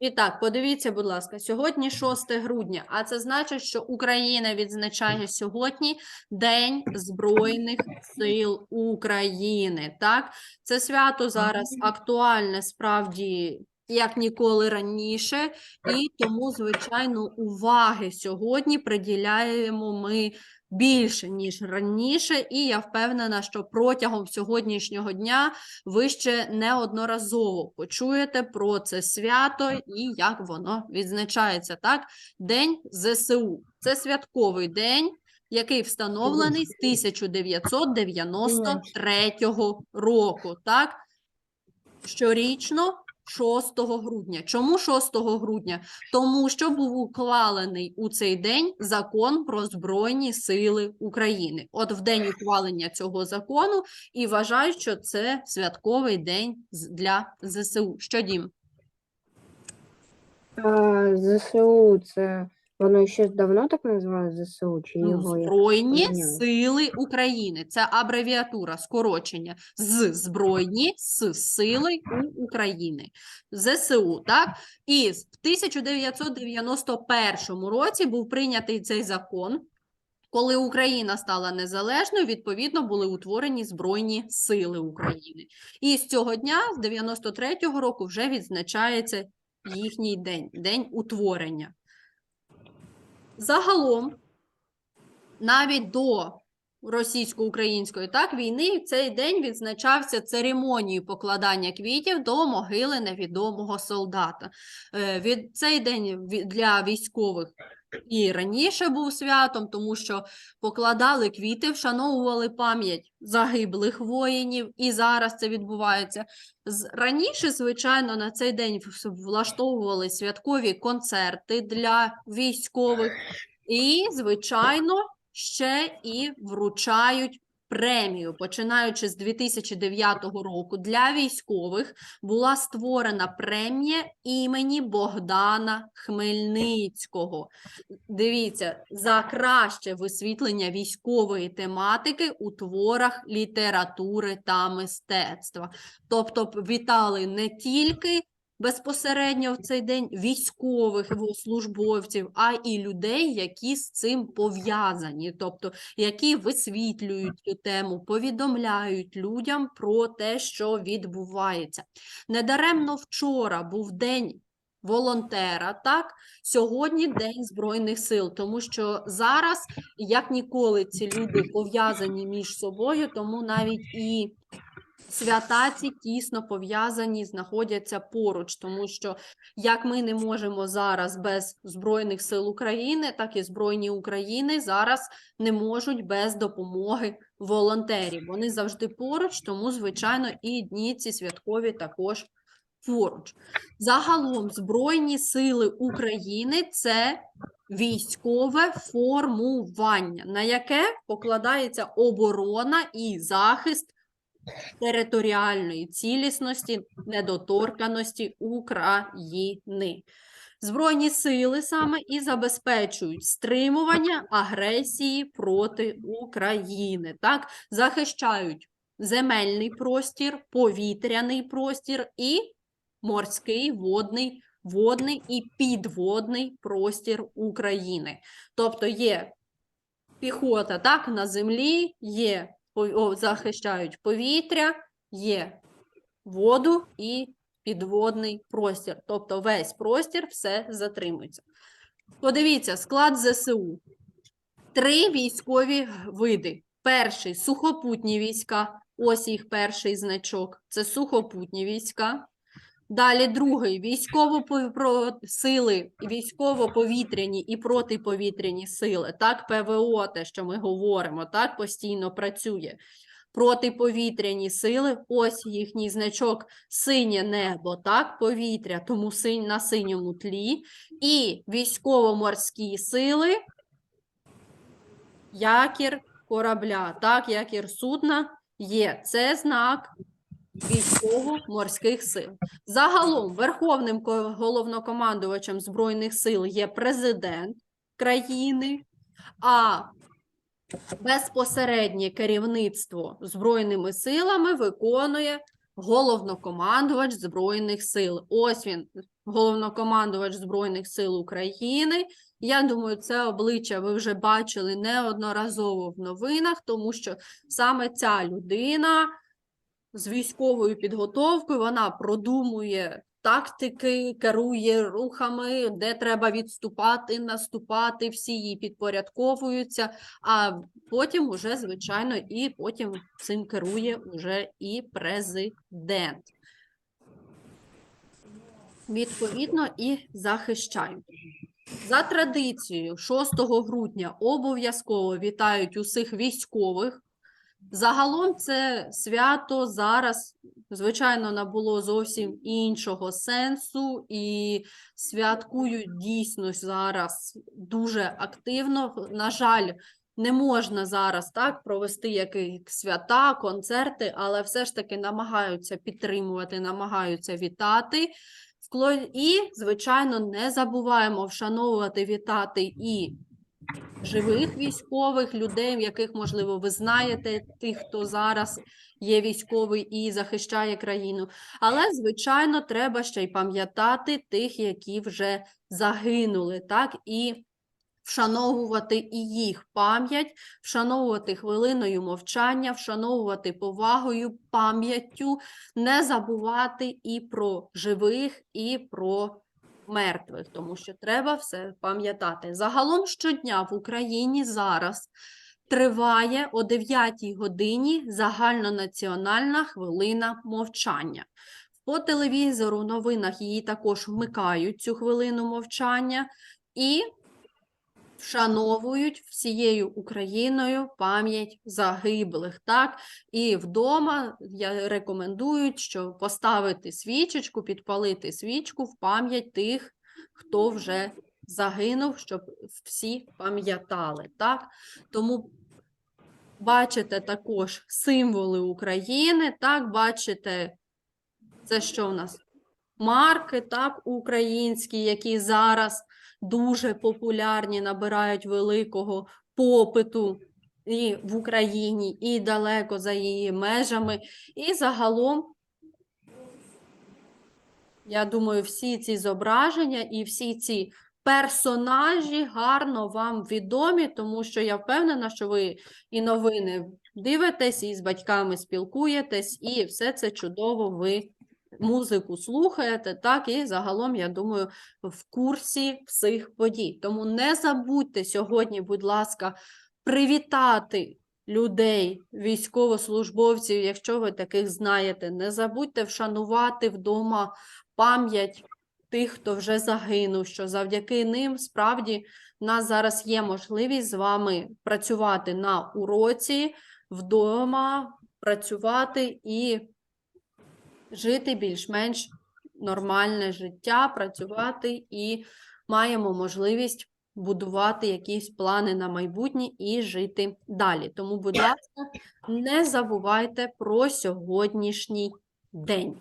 І так, подивіться, будь ласка, сьогодні 6 грудня, а це значить, що Україна відзначає сьогодні День Збройних сил України. Так, це свято зараз актуальне справді як ніколи раніше, і тому, звичайно, уваги сьогодні приділяємо ми більше ніж раніше, і я впевнена, що протягом сьогоднішнього дня ви ще неодноразово почуєте про це свято і як воно відзначається. Так, День ЗСУ. Це святковий день, який встановлений з 1993 року. Так, щорічно. 6 грудня. Чому 6 грудня? Тому що був ухвалений у цей день закон про Збройні Сили України. От в день ухвалення цього закону і вважають, що це святковий день для ЗСУ. Що дім? ЗСУ це воно ще давно так називають ЗСУ, чи Ну, його як Збройні поміняли? Сили України. Це абревіатура, скорочення з Збройні з Сили України. ЗСУ, так? І в 1991 році був прийнятий цей закон. Коли Україна стала незалежною, відповідно були утворені Збройні Сили України. І з цього дня, з 93-го року, вже відзначається їхній день, день утворення. Загалом, навіть до російсько-української так, війни, цей день відзначався церемонією покладання квітів до могили невідомого солдата. Е, Від цей день для військових і раніше був святом, тому що покладали квіти, вшановували пам'ять загиблих воїнів, і зараз це відбувається. Раніше, звичайно, на цей день влаштовували святкові концерти для військових, і, звичайно, ще і вручають премію. Починаючи з 2009 року для військових була створена премія імені Богдана Хмельницького. Дивіться, за краще висвітлення військової тематики у творах літератури та мистецтва. Тобто вітали не тільки безпосередньо в цей день військових службовців, а і людей, які з цим пов'язані, тобто які висвітлюють цю тему, повідомляють людям про те, що відбувається. Недаремно вчора був день волонтера, так? Сьогодні День Збройних сил, тому що зараз, як ніколи, ці люди пов'язані між собою, тому навіть і свята ці тісно пов'язані, знаходяться поруч, тому що як ми не можемо зараз без Збройних сил України, так і Збройні України зараз не можуть без допомоги волонтерів. Вони завжди поруч, тому, звичайно, і дні ці святкові також поруч. Загалом Збройні сили України це військове формування, на яке покладається оборона і захист територіальної цілісності, недоторканості України. Збройні сили саме і забезпечують стримування агресії проти України, так захищають земельний простір, повітряний простір і морський, водний, водний і підводний простір України. Тобто є піхота так, на землі, є о, захищають повітря, є воду і підводний простір. Тобто весь простір все затримується. Подивіться, склад ЗСУ. Три військові види. Перший сухопутні війська. Ось їх перший значок. Це сухопутні війська. Далі другий військово сили, військово-повітряні і протиповітряні сили. Так, ПВО, те, що ми говоримо, так постійно працює. Протиповітряні сили, ось їхній значок синє небо, так, повітря, тому синь на синьому тлі. І військово-морські сили, якір корабля, так, якір судна є. Це знак військово-морських сил. Загалом верховним головнокомандувачем Збройних сил є президент країни, а безпосереднє керівництво Збройними силами виконує головнокомандувач Збройних сил. Ось він головнокомандувач Збройних сил України. Я думаю, це обличчя ви вже бачили неодноразово в новинах, тому що саме ця людина з військовою підготовкою вона продумує тактики, керує рухами, де треба відступати, наступати, всі їй підпорядковуються, а потім уже, звичайно, і потім цим керує уже і президент. Відповідно, і захищають. За традицією, 6 грудня обов'язково вітають усіх військових. Загалом це свято зараз, звичайно, набуло зовсім іншого сенсу і святкують дійсно зараз дуже активно. На жаль, не можна зараз так провести якісь свята, концерти, але все ж таки намагаються підтримувати, намагаються вітати. І, звичайно, не забуваємо вшановувати, вітати і живих військових людей, яких, можливо, ви знаєте, тих, хто зараз є військовий і захищає країну. Але, звичайно, треба ще й пам'ятати тих, які вже загинули, так, і вшановувати і їх пам'ять, вшановувати хвилиною мовчання, вшановувати повагою, пам'яттю, не забувати і про живих, і про мертвих, тому що треба все пам'ятати. Загалом щодня в Україні зараз триває о 9 годині загальнонаціональна хвилина мовчання. По телевізору, в новинах її також вмикають цю хвилину мовчання і вшановують всією Україною пам'ять загиблих. Так? І вдома я рекомендують, що поставити свічечку, підпалити свічку в пам'ять тих, хто вже загинув, щоб всі пам'ятали. Так? Тому бачите також символи України, так, бачите, це що в нас? Марки, так, українські, які зараз дуже популярні, набирають великого попиту і в Україні, і далеко за її межами. І загалом, я думаю, всі ці зображення і всі ці персонажі гарно вам відомі, тому що я впевнена, що ви і новини дивитесь, і з батьками спілкуєтесь, і все це чудово ви музику слухаєте, так, і загалом, я думаю, в курсі всіх подій. Тому не забудьте сьогодні, будь ласка, привітати людей, військовослужбовців, якщо ви таких знаєте. Не забудьте вшанувати вдома пам'ять тих, хто вже загинув, що завдяки ним справді в нас зараз є можливість з вами працювати на уроці, вдома, працювати і жити більш-менш нормальне життя, працювати і маємо можливість будувати якісь плани на майбутнє і жити далі. Тому, будь ласка, не забувайте про сьогоднішній день.